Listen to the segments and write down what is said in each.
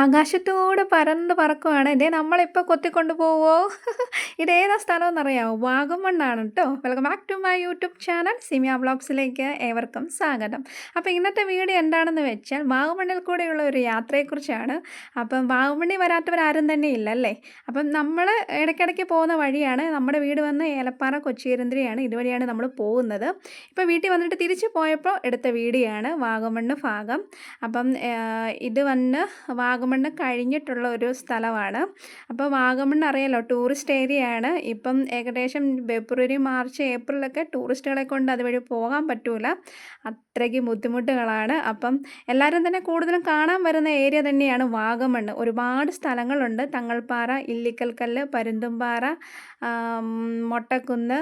ആകാശത്തൂടെ പരന്ന് പറക്കുവാണ്. ഇതേ നമ്മളിപ്പോൾ കൊത്തിക്കൊണ്ട് പോവോ? ഇതേതാ സ്ഥലമെന്നറിയാവോ? വാഗമണ്ണാണ് കേട്ടോ welcome back to my YouTube channel Simiya ബ്ലോഗ്സിലേക്ക് ഏവർക്കും സ്വാഗതം. അപ്പോൾ ഇന്നത്തെ വീഡിയോ എന്താണെന്ന് വെച്ചാൽ വാഗമണ്ണിൽ കൂടെയുള്ള ഒരു യാത്രയെക്കുറിച്ചാണ്. അപ്പം വാഗമണ്ണി വരാത്തവരാരും തന്നെ ഇല്ലല്ലേ? അപ്പം നമ്മൾ ഇടയ്ക്കിടയ്ക്ക് പോകുന്ന വഴിയാണ്. നമ്മുടെ വീട് വന്ന് ഏലപ്പാറ കൊച്ചിയിരുന്തിരിയാണ്. ഇതുവഴിയാണ് നമ്മൾ പോകുന്നത്. ഇപ്പോൾ വീട്ടിൽ വന്നിട്ട് തിരിച്ച് പോയപ്പോൾ എടുത്ത വീഡിയോ ആണ് വാഗമണ്ണ് ഭാഗം. അപ്പം ഇത് വന്ന് വാഗമണ്ണ് കഴിഞ്ഞിട്ടുള്ള ഒരു സ്ഥലമാണ്. അപ്പോൾ വാഗമണ്ണ് അറിയാലോ ടൂറിസ്റ്റ് ഏരിയയാണ്. ഇപ്പം ഏകദേശം ഫെബ്രുവരി, മാർച്ച്, ഏപ്രിലൊക്കെ ടൂറിസ്റ്റുകളെ കൊണ്ട് അതുവഴി പോകാൻ പറ്റൂല. അത്രയ്ക്ക് ബുദ്ധിമുട്ടുകളാണ്. അപ്പം എല്ലാവരും തന്നെ കൂടുതലും കാണാൻ വരുന്ന ഏരിയ തന്നെയാണ് വാഗമണ്ണ്. ഒരുപാട് സ്ഥലങ്ങളുണ്ട്. തങ്ങൾപ്പാറ, ഇല്ലിക്കൽക്കല്ല്, പരുന്തുംപാറ, മൊട്ടക്കുന്ന്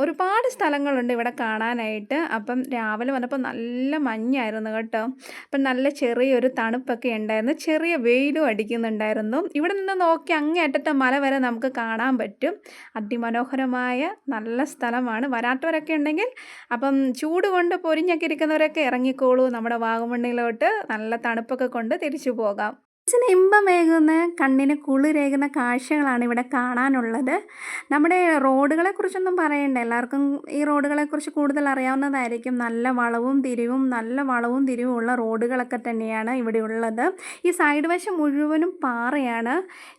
ഒരുപാട് സ്ഥലങ്ങളുണ്ട് ഇവിടെ കാണാനായിട്ട്. അപ്പം രാവിലെ വന്നപ്പോൾ നല്ല മഞ്ഞായിരുന്നു കേട്ടോ. അപ്പം നല്ല ചെറിയൊരു തണുപ്പൊക്കെ ഉണ്ടായിരുന്നു. ചെറിയ വെയിലും അടിക്കുന്നുണ്ടായിരുന്നു. ഇവിടെ നിന്ന് നോക്കി അങ്ങേ അറ്റത്തെ മല വരെ നമുക്ക് കാണാൻ പറ്റും. അതിമനോഹരമായ നല്ല സ്ഥലമാണ്. വരാത്തവരൊക്കെ ഉണ്ടെങ്കിൽ അപ്പം ചൂട് കൊണ്ട് പൊരിഞ്ഞൊക്കെ ഇരിക്കുന്നവരൊക്കെ ഇറങ്ങിക്കോളൂ നമ്മുടെ വാഗമണ്ണിലോട്ട്. നല്ല തണുപ്പൊക്കെ കൊണ്ട് തിരിച്ചു പോകാം. മനസ്സിന് ഇമ്പമേകുന്ന കണ്ണിന് കുളിരേകുന്ന കാഴ്ചകളാണ് ഇവിടെ കാണാനുള്ളത്. നമ്മുടെ റോഡുകളെ കുറിച്ചൊന്നും പറയണ്ട. എല്ലാവർക്കും ഈ റോഡുകളെക്കുറിച്ച് കൂടുതൽ അറിയാവുന്നതായിരിക്കും. നല്ല വളവും തിരിവും നല്ല വളവും തിരിവും ഉള്ള റോഡുകളൊക്കെ തന്നെയാണ് ഇവിടെ ഉള്ളത് ഈ സൈഡ് വശം മുഴുവനും പാറയാണ്.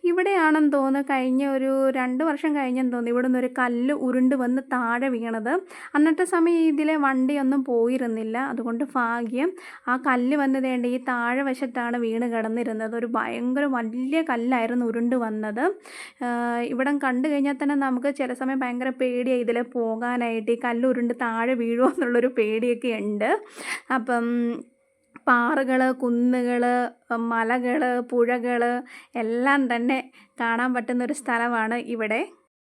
ഇവിടെയാണെന്ന് തോന്നുന്നു കഴിഞ്ഞ ഒരു രണ്ട് വർഷം കഴിഞ്ഞെന്ന് തോന്നുന്നു ഇവിടെ ഒരു കല്ല് ഉരുണ്ട് വന്ന് താഴെ വീണത്. അന്നത്തെ സമയം ഇതിലെ വണ്ടിയൊന്നും പോയിരുന്നില്ല. അതുകൊണ്ട് ഭാഗ്യം. ആ കല്ല് വന്നതേണ്ട ഈ താഴെ വശത്താണ് വീണ് കിടന്നിരുന്നത്. ഒരു ഭയങ്കര വലിയ കല്ലായിരുന്നു ഉരുണ്ട് വന്നത്. ഇവിടം കണ്ടു കഴിഞ്ഞാൽ തന്നെ നമുക്ക് ചില സമയം ഭയങ്കര പേടിയായി ഇതിലെ പോകാനായിട്ട്. ഈ കല്ല് ഉരുണ്ട് താഴെ വീഴുമോ എന്നുള്ളൊരു പേടിയൊക്കെ ഉണ്ട്. അപ്പം പാറകൾ, കുന്നുകൾ, മലകൾ, പുഴകൾ എല്ലാം തന്നെ കാണാൻ പറ്റുന്നൊരു സ്ഥലമാണ് ഇവിടെ.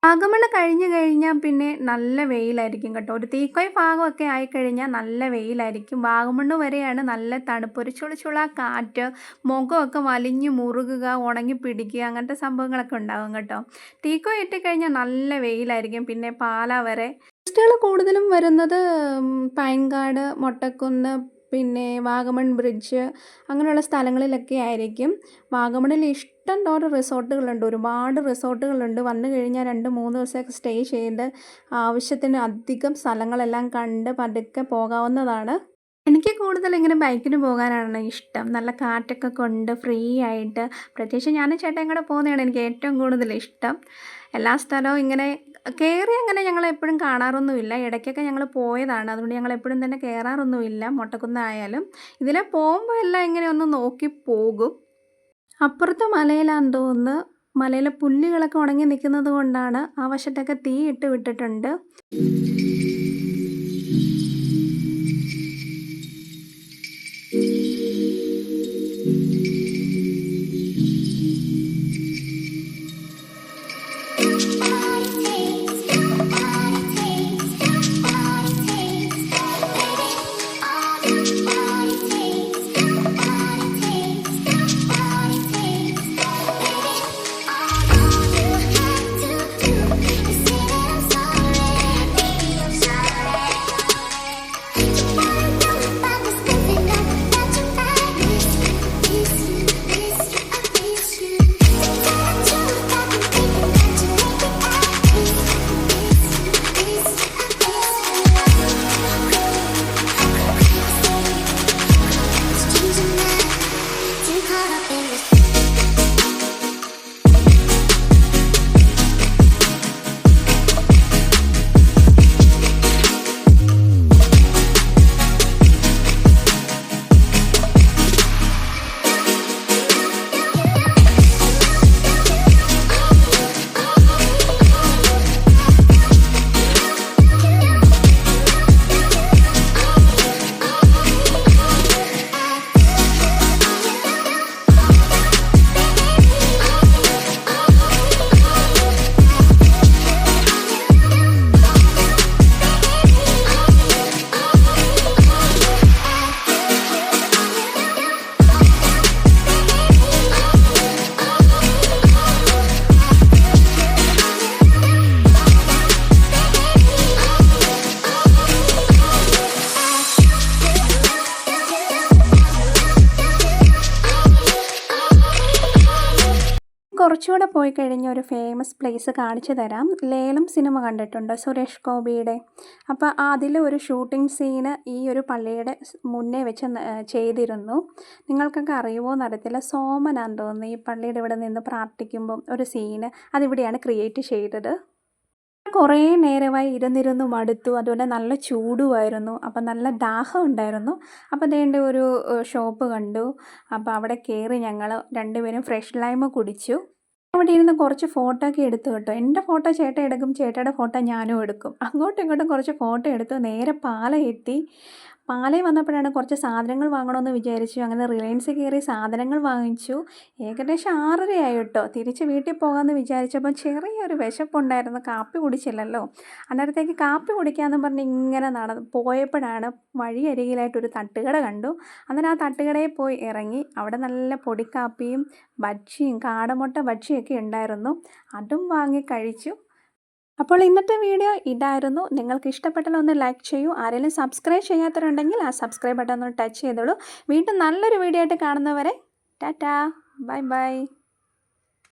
വാഗമണ്ണ് കഴിഞ്ഞു കഴിഞ്ഞാൽ പിന്നെ നല്ല വെയിലായിരിക്കും കേട്ടോ. ഒരു തീക്കോയ് ഭാഗമൊക്കെ ആയിക്കഴിഞ്ഞാൽ നല്ല വെയിലായിരിക്കും. വാഗമണ്ണ് വരെയാണ് നല്ല തണുപ്പ്. ഒരു ചുളുചുള കാറ്റ്, മുഖമൊക്കെ വലിഞ്ഞ് മുറുകുക, ഉണങ്ങി പിടിക്കുക അങ്ങനത്തെ സംഭവങ്ങളൊക്കെ ഉണ്ടാകും കേട്ടോ. തീക്കോയ് ഇട്ടിക്കഴിഞ്ഞാൽ നല്ല വെയിലായിരിക്കും. പിന്നെ പാല വരെ. ടൂറിസ്റ്റുകൾ കൂടുതലും വരുന്നത് പൈൻകാട്, മൊട്ടക്കുന്ന്, പിന്നെ വാഗമൺ ബ്രിഡ്ജ് അങ്ങനെയുള്ള സ്ഥലങ്ങളിലൊക്കെ ആയിരിക്കും. വാഗമണിൽ ഇഷ്ടം പോലെ റിസോർട്ടുകളുണ്ട്. ഒരുപാട് റിസോർട്ടുകളുണ്ട്. വന്നു കഴിഞ്ഞാൽ 2, 3 ദിവസമൊക്കെ സ്റ്റേ ചെയ്ത് ആവശ്യത്തിന് അധികം സ്ഥലങ്ങളെല്ലാം കണ്ട് പതുക്കെ പോകാവുന്നതാണ്. എനിക്ക് കൂടുതൽ ഇങ്ങനെ ബൈക്കിന് പോകാനാണ് ഇഷ്ടം. നല്ല കാറ്റൊക്കെ കൊണ്ട് ഫ്രീ ആയിട്ട് പ്രത്യേകിച്ച് ഞാനും ചേട്ടൻ കൂടെ പോകുന്നതാണ് എനിക്ക് ഏറ്റവും കൂടുതൽ ഇഷ്ടം. എല്ലാ സ്ഥലവും ഇങ്ങനെ കയറി അങ്ങനെ ഞങ്ങൾ എപ്പോഴും കാണാറൊന്നുമില്ല. ഇടയ്ക്കൊക്കെ ഞങ്ങൾ പോയതാണ്. അതുകൊണ്ട് ഞങ്ങൾ എപ്പോഴും തന്നെ കയറാറൊന്നുമില്ല മൊട്ടക്കുന്നായാലും. ഇതിലെ പോകുമ്പോൾ എല്ലാം ഇങ്ങനെ ഒന്ന് നോക്കി പോകും. അപ്പുറത്തെ മലയിലാന്ന് തോന്നുന്നു. മലയിലെ പുല്ലുകളൊക്കെ ഉണങ്ങി നിൽക്കുന്നത് കൊണ്ടാണ് ആ വശത്തൊക്കെ തീ ഇട്ട് വിട്ടിട്ടുണ്ട്. കുറച്ചുകൂടെ പോയി കഴിഞ്ഞ ഒരു ഫേമസ് പ്ലേസ് കാണിച്ചു തരാം. ലേലം സിനിമ കണ്ടിട്ടുണ്ടോ? സുരേഷ് ഗോപിയുടെ. അപ്പോൾ അതിൽ ഒരു ഷൂട്ടിംഗ് സീന് ഈ ഒരു പള്ളിയുടെ മുന്നേ വെച്ച് ചെയ്തിരുന്നു. നിങ്ങൾക്കൊക്കെ അറിയുമോ നടത്തില്ല സോമനാന്ന് തോന്നുന്നു ഈ പള്ളിയുടെ ഇവിടെ നിന്ന് പ്രാർത്ഥിക്കുമ്പം ഒരു സീന് അതിവിടെയാണ് ക്രിയേറ്റ് ചെയ്തത്. കുറേ നേരമായി ഇരുന്നിരുന്നു മടുത്തു. അതുപോലെ നല്ല ചൂടുമായിരുന്നു. അപ്പം നല്ല ദാഹം ഉണ്ടായിരുന്നു. അപ്പം അതേണ്ട ഒരു ഷോപ്പ് കണ്ടു. അപ്പോൾ അവിടെ കയറി ഞങ്ങൾ രണ്ടുപേരും ഫ്രഷ് ലൈമ് കുടിച്ചു. അവിടെ ഇരുന്ന് കുറച്ച് ഫോട്ടോ ഒക്കെ എടുത്തു കേട്ടോ. എന്റെ ഫോട്ടോ ചേട്ടൻ എടുക്കും ചേട്ടയുടെ ഫോട്ടോ ഞാനും എടുക്കും. അങ്ങോട്ടും ഇങ്ങോട്ടും കുറച്ച് ഫോട്ടോ എടുത്തു നേരെ പാലം എത്തി. പാലയിൽ വന്നപ്പോഴാണ് കുറച്ച് സാധനങ്ങൾ വാങ്ങണമെന്ന് വിചാരിച്ചു. അങ്ങനെ റിലയൻസ് കയറി സാധനങ്ങൾ വാങ്ങിച്ചു. ഏകദേശം ആറരയായി കേട്ടോ. തിരിച്ച് വീട്ടിൽ പോകാമെന്ന് വിചാരിച്ചപ്പോൾ ചെറിയൊരു വിശപ്പുണ്ടായിരുന്നു. കാപ്പി കുടിച്ചില്ലല്ലോ. അന്നേരത്തേക്ക് കാപ്പി കുടിക്കാമെന്ന് പറഞ്ഞ് ഇങ്ങനെ നട പോയപ്പോഴാണ് വഴിയരികിലായിട്ടൊരു തട്ടുകട കണ്ടു. അന്നേരം ആ തട്ടുകടയിൽ പോയി ഇറങ്ങി അവിടെ നല്ല പൊടിക്കാപ്പിയും ബജ്ജിയും കാടമുട്ട ബജ്ജിയൊക്കെ ഉണ്ടായിരുന്നു. അതും വാങ്ങി കഴിച്ചു. അപ്പോൾ ഇന്നത്തെ വീഡിയോ ഇതായിരുന്നു. നിങ്ങൾക്ക് ഇഷ്ടപ്പെട്ടാൽ ഒന്ന് ലൈക്ക് ചെയ്യൂ. ആരെങ്കിലും സബ്സ്ക്രൈബ് ചെയ്യാത്തവരുണ്ടെങ്കിൽ ആ സബ്സ്ക്രൈബ് ബട്ടൺ ഒന്ന് ടച്ച് ചെയ്തോളൂ. വീണ്ടും നല്ലൊരു വീഡിയോ ആയിട്ട് കാണുന്നവരെ ടാറ്റാ ബൈ ബൈ